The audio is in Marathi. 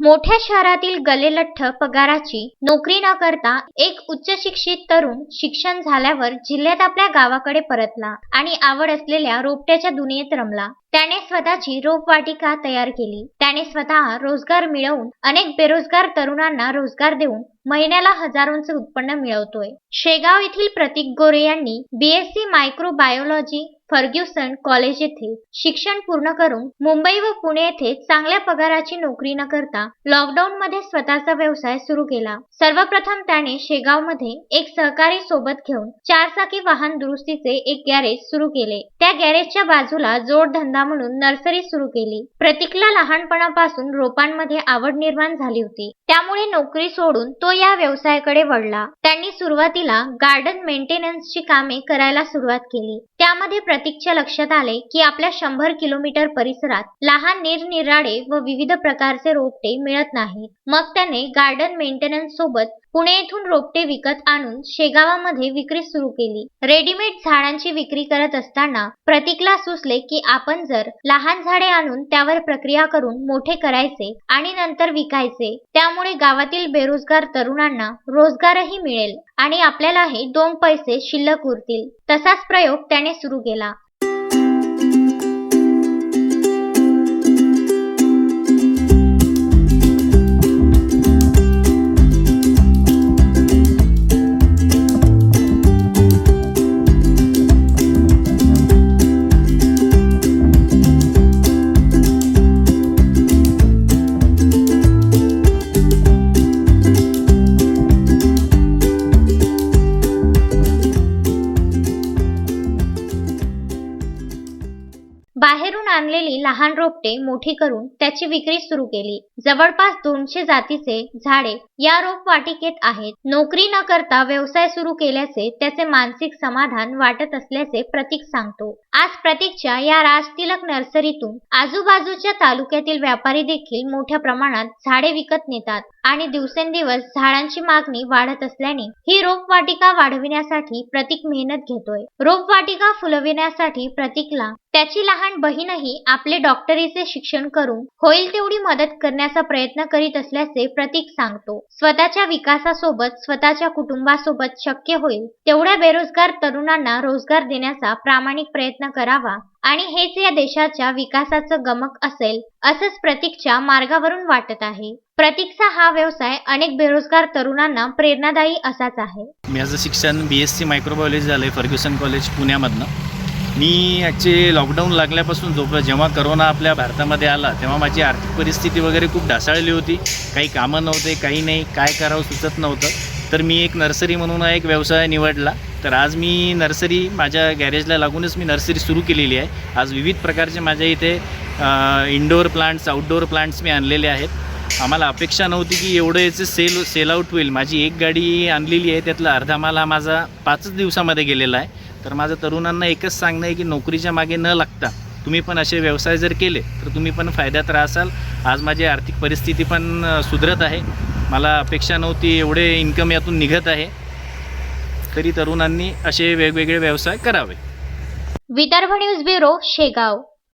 मोठ्या शहरातील गलेलठ्ठ पगाराची नोकरी न करता एक उच्च शिक्षित तरुण शिक्षण झाल्यावर जिल्ह्यात आपल्या गावाकडे परतला आणि आवड असलेल्या रोपट्याच्या दुनियेत रमला. त्याने स्वतःची रोपवाटिका तयार केली. त्याने स्वतः रोजगार मिळवून अनेक बेरोजगार तरुणांना रोजगार देऊन महिन्याला हजारोंचे उत्पन्न मिळवतोय. शेगाव येथील प्रतीक गोरे यांनी बीएससी मायक्रोबायोलॉजी फर्ग्युसन कॉलेज येथे शिक्षण पूर्ण करून मुंबई व पुणे येथे चांगल्या पगाराची नोकरी न करता लॉकडाऊन मध्ये स्वतःचा व्यवसाय सुरू केला. सर्वप्रथम त्याने शेगावमध्ये एक सहकारी सोबत घेऊन चारचाकी वाहन दुरुस्तीचे एक गॅरेज सुरू केले. त्या गॅरेजच्या बाजूला जोडधंदा म्हणून नर्सरी सुरू केली. प्रतीकला लहानपणापासून रोपांमध्ये आवड निर्माण झाली होती. त्यामुळे नोकरी सोडून तो या व्यवसायाकडे वळला. त्यांनी सुरुवातीला गार्डन मेंटेनन्सची कामे करायला सुरुवात केली. त्यामध्ये प्रतीकच्या लक्षात आले की आपल्या शंभर किलोमीटर परिसरात लहान निरनिराळे व विविध प्रकारचे रोपटे मिळत नाहीत. मग त्याने गार्डन मेंटेनन्स सोबत पुणे येथून रोपटे विकत आणून शेगावामध्ये विक्री सुरू केली. रेडीमेड झाडांची विक्री करत असताना प्रतीकला सुचले की आपण जर लहान झाडे आणून त्यावर प्रक्रिया करून मोठे करायचे आणि नंतर विकायचे त्यामुळे गावातील बेरोजगार तरुणांना रोजगारही मिळेल आणि आपल्यालाही दोन पैसे शिल्लक उरतील. तसाच प्रयोग त्याने सुरू केला. आणलेली लहान रोपटे मोठी करून त्याची विक्री सुरू केली. जवळपास दोनशे जातीचे झाडे या रोपवाटिकेत आहेत. नोकरी न करता व्यवसाय सुरू केल्याचे त्याचे मानसिक समाधान वाटत असल्याचे प्रतीक सांगतो. आज प्रतीकच्या या राजतिलक नर्सरीतून आजूबाजूच्या तालुक्यातील व्यापारी देखील मोठ्या प्रमाणात झाडे विकत नेतात आणि दिवसेंदिवस झाडांची मागणी वाढत असल्याने ही रोपवाटिका वाढविण्यासाठी प्रतीक मेहनत घेतोय. रोपवाटिका फुलविण्यासाठी प्रतीकला त्याची लहान बहीणही आपले डॉक्टरीचे शिक्षण करून होईल तेवढी मदत करण्याचा प्रयत्न करीत असल्याचे प्रतीक सांगतो. स्वतःच्या विकासासोबत स्वतःच्या कुटुंबासोबत शक्य होईल तेवढ्या बेरोजगार तरुणांना रोजगार देण्याचा प्रामाणिक प्रयत्न करावा आणि हेच या देशाच्या विकासाचं गमक असेल असंच प्रतीकच्या मार्गावरून वाटत आहे. प्रतीकचा हा व्यवसाय अनेक बेरोजगार तरुणांना प्रेरणादायी असाच आहे. माझं शिक्षण बी एस सी मायक्रोबायोलॉजी झालं आहे फर्ग्युसन कॉलेज पुण्यामधनं. मी ॲक्च्युली लॉकडाऊन लागल्यापासून जो जेव्हा करोना आपल्या भारतामध्ये आला तेव्हा माझी आर्थिक परिस्थिती वगैरे खूप ढासाळली होती. काही कामं नव्हते काही नाही काय करावं सुचत नव्हतं. तर मी एक नर्सरी म्हणून एक व्यवसाय निवडला. तर आज मी नर्सरी माझ्या गॅरेजला लागूनच मी नर्सरी सुरू केलेली आहे. आज विविध प्रकारचे माझ्या इथे इंडोअर प्लांट्स आउटडोअर प्लांट्स मी आणलेले आहेत. आम्हाला अपेक्षा नव्हती की एवढं याचं सेल सेल आउट होईल. माझी एक गाडी आणलेली आहे त्यातला अर्धा माल हा माझा पाचच दिवसामध्ये गेलेला आहे. तर माझं तरुणांना एकच सांगणं आहे की नोकरीच्या मागे न लागता तुम्ही पण असे व्यवसाय जर केले तर तुम्ही पण फायद्यात राहसाल. आज माझी आर्थिक परिस्थिती पण सुधरत आहे. मला अपेक्षा नव्हती एवढे इन्कम यातून निघत आहे. तरी तरुणांनी असे वेगवेगळे व्यवसाय करावे. Vidarbha news bureau Shegaon.